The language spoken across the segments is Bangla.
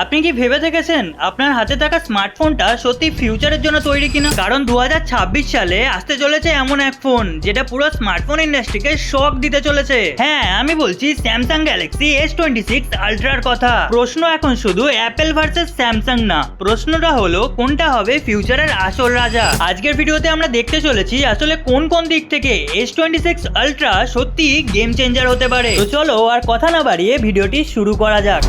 আপনি কি ভেবে দেখেছেন? আপনার হাতে থাকা স্মার্টফোনটা সত্যি ফিউচারের জন্য তৈরি কিনা? কারণ দু হাজার ছাব্বিশ সালে আসতে চলেছে এমন এক ফোন যেটা পুরো স্মার্টফোন ইন্ডাস্ট্রিকে শক দিতে চলেছে। হ্যাঁ আমি বলছি Samsung Galaxy S twenty six আলট্রার কথা। প্রশ্ন এখন শুধু অ্যাপেল ভার্সেস স্যামসাং না। প্রশ্নটা হলো, কোনটা হবে ফিউচারের আসল রাজা? আজকের ভিডিওতে আমরা দেখতে চলেছি আসলে কোন কোন দিক থেকে এস টোয়েন্টি সিক্স আলট্রা সত্যি গেম চেঞ্জার হতে পারে। তো চলো আর কথা না বাড়িয়ে ভিডিওটি শুরু করা যাক।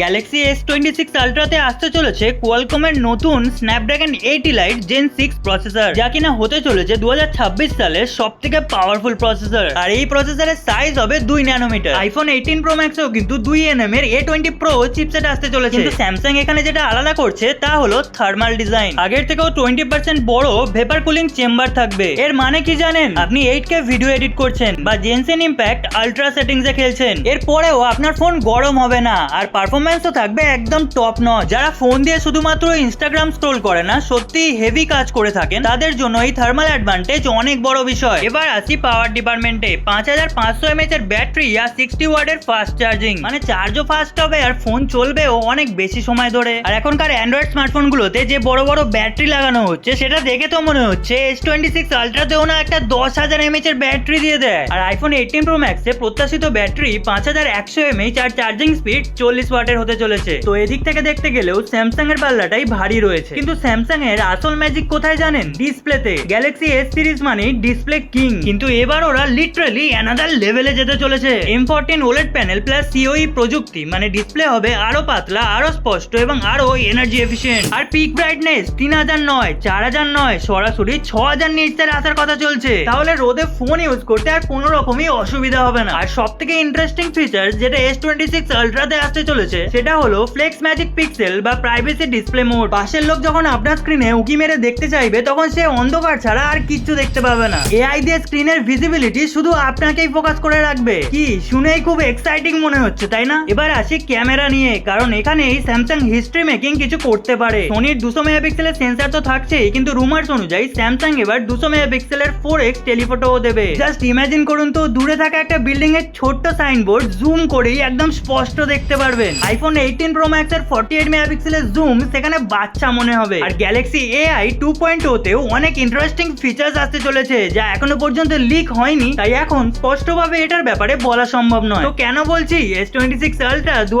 গ্যালাক্সি এস টোয়েন্টি সিক্স আলট্রাতে আসতে চলেছে কোয়ালকমের নতুন Snapdragon eight elite gen six processor যা কিনা হতে চলেছে দু হাজার ছাব্বিশ সালের সব থেকে পাওয়ারফুল প্রসেসর আর এই প্রসেসরের সাইজ হবে দুই ন্যানোমিটার আইফোন এইটিন প্রো ম্যাক্সেও কিন্তু দুই এনএম এর এ টোয়েন্টি প্রো চিপসেট আসতে চলেছে। কিন্তু স্যামসাং এখানে যেটা আলাদা করছে, তা হলো থার্মাল ডিজাইন আগের থেকেও টোয়েন্টি পার্সেন্ট বড় ভেপার কুলিং চেম্বার থাকবে। এর মানে কি জানেন? আপনি এইট কে ভিডিও এডিট করছেন বা জেনসেন ইম্প্যাক্ট আলট্রা সেটিংসে খেলছেন। এরপরেও আপনার ফোন গরম হবে না। আর পারফরমেন্সও থাকবে একদম টপ ন যারা ফোন দিয়ে শুধুমাত্র ইনস্টাগ্রাম স্ক্রোল করে না সত্যি হেভি কাজ করে থাকেন, তাদের জন্য এই থার্মাল অ্যাডভান্টেজ অনেক বড় বিষয়। এবার আসি পাওয়ার ডিপার্টমেন্টে পাঁচ হাজার পাঁচশো এমএচ এর ব্যাটারি আর সিক্সটি ওয়ার্ডের ফাস্ট চার্জিং মানে চার্জও ফাস্ট হবে আর ফোন চলবেও অনেক বেশি সময় ধরে। আর এখনকার অ্যান্ড্রয়েড স্মার্টফোন গুলোতে যে বড় বড় ব্যাটারি লাগানো হচ্ছে, সেটা দেখে তো মনে হচ্ছে এস টোয়েন্টি সিক্স আলট্রাতেও না একটা দশ হাজার এমএচ এর ব্যাটারি দিয়ে দেয়। আর আইফোন এইটিন প্রো ম্যাক্সে প্রত্যাশিত ব্যাটারি পাঁচ হাজার একশো এমএচ আর চার্জিং স্পিড চল্লিশ ওয়াটের হতে চলেছে। তো এদিক থেকে দেখতে গেলেও স্যামসাং এর পাল্লাটাই ভারী রয়েছে। কিন্তু স্যামসাং এর আসল ম্যাজিক কোথায় জানেন? ডিসপ্লেতে গ্যালাক্সি এস সিরিজ মানে ডিসপ্লে কিং কিন্তু এবার ওরা লিটারালি অ্যানাদার লেভেলে যেতে চলেছে। M fourteen OLED panel plus CoE প্রযুক্তি মানে ডিসপ্লে হবে আরও পাতলা, আরও স্পষ্ট এবং আরও এনার্জি এফিশিয়েন্ট আর পিক ব্রাইটনেস তিন হাজার নয়, চার হাজার নয়, সরাসরি ছ হাজার নিটসের আসার কথা চলছে। তাহলে রোদে ফোন ইউজ করতে আর কোনো রকমই অসুবিধা হবে না। আর সব থেকে ইন্টারেস্টিং ফিচার যেটা এস টোয়েন্টি সিক্স আলট্রাতে আসতে চলেছে সেটা হলো ফ্লেক্স ম্যাজিক পিক্সেল বা প্রাইভেসি ডিসপ্লে মোড পাশের লোক যখন আপনার স্ক্রিনে উকি মেরে দেখতে চাইবে, তখন সে অন্ধকার ছাড়া আর কিচ্ছু দেখতে পাবে না। এআই দিয়ে স্ক্রিনের ভিজিবিলিটি শুধু আপনাকেই ফোকাস করে রাখবে। কি? শুনেই খুব এক্সাইটিং মনে হচ্ছে, তাই না? এবার আসি ক্যামেরা নিয়ে, কারণ এখানেই স্যামসাং হিস্ট্রি মেকিং কিছু করতে পারে। সোনির দুশো মেগাপিক্সেলের সেন্সার তো থাকছেই, কিন্তু রুমার্স অনুযায়ী স্যামসাং এবার দুশো মেগাপিক্সেলের ফোর এক্স টেলিফোটোও দেবে। জাস্ট ইমাজিন করুন তো, দূরে থাকা একটা বিল্ডিং এর ছোট্ট সাইনবোর্ড জুম করেই একদম স্পষ্ট দেখতে পারবেন। আইফোন এইটিন প্রো ম্যাক্স এর ফর্টি এইট মেগাপিক্সেলের জুম সেখানে বাচ্চা মনে হবে। আর গ্যালাক্সি এআই টু পয়েন্ট তেও অনেক ইন্টারেস্টিং ফিচার্স আসতে চলেছে, যা এখনও পর্যন্ত লিক হয়নি। তাই এখন স্পষ্টভাবে এটার ব্যাপারে বলা সম্ভব নয়। তো কেন বলছি এস টোয়েন্টি সিক্স আলট্রা দু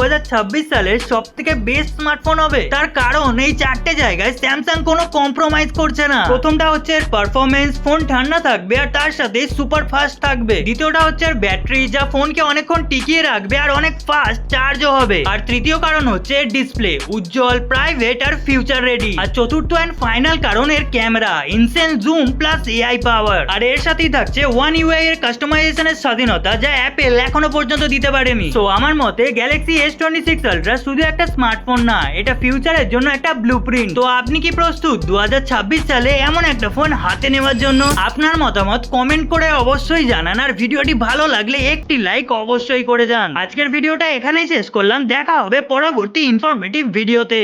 সালের সব থেকে বেস্ট স্মার্টফোন হবে? তার কারণ এই চারটে জায়গায় স্যামসাং কোনো কম্প্রোমাইজ করছে না। প্রথমটা হচ্ছে পারফরমেন্স ফোন ঠান্ডা থাকবে আর তার সাথে সুপার ফাস্ট থাকবে। দ্বিতীয়টা হচ্ছে ব্যাটারি যা ফোনকে অনেকক্ষণ টিকিয়ে রাখবে আর অনেক ফাস্ট চার্জও হবে। আর তৃতীয় কারণ হচ্ছে ডিসপ্লে উজ্জ্বল প্রাইভেট আর ফিউচার রেডি আর চতুর্থ অ্যান্ড ফাইনাল কারণ এর camera insane zoom plus AI power আর এর সাথেই থাকছে ওয়ান ইউআই এর কাস্টমাইজেশনের স্বাধীনতা, যা অ্যাপেল এখনও পর্যন্ত দিতে পারেনি। তো আমার মতে Galaxy S twenty six Ultra শুধু একটা স্মার্টফোন না, এটা ফিউচারের জন্য একটা ব্লু তো আপনি কি প্রস্তুত দু হাজার ছাব্বিশ সালে এমন একটা ফোন হাতে নেওয়ার জন্য? আপনার মতামত কমেন্ট করে অবশ্যই জানান, আর ভিডিওটি ভালো লাগলে একটি লাইক অবশ্যই করে যান। আজকের ভিডিওটা এখানেই শেষ করলাম দেখা হবে পরবর্তী ইনফরমেটিভ ভিডিওতে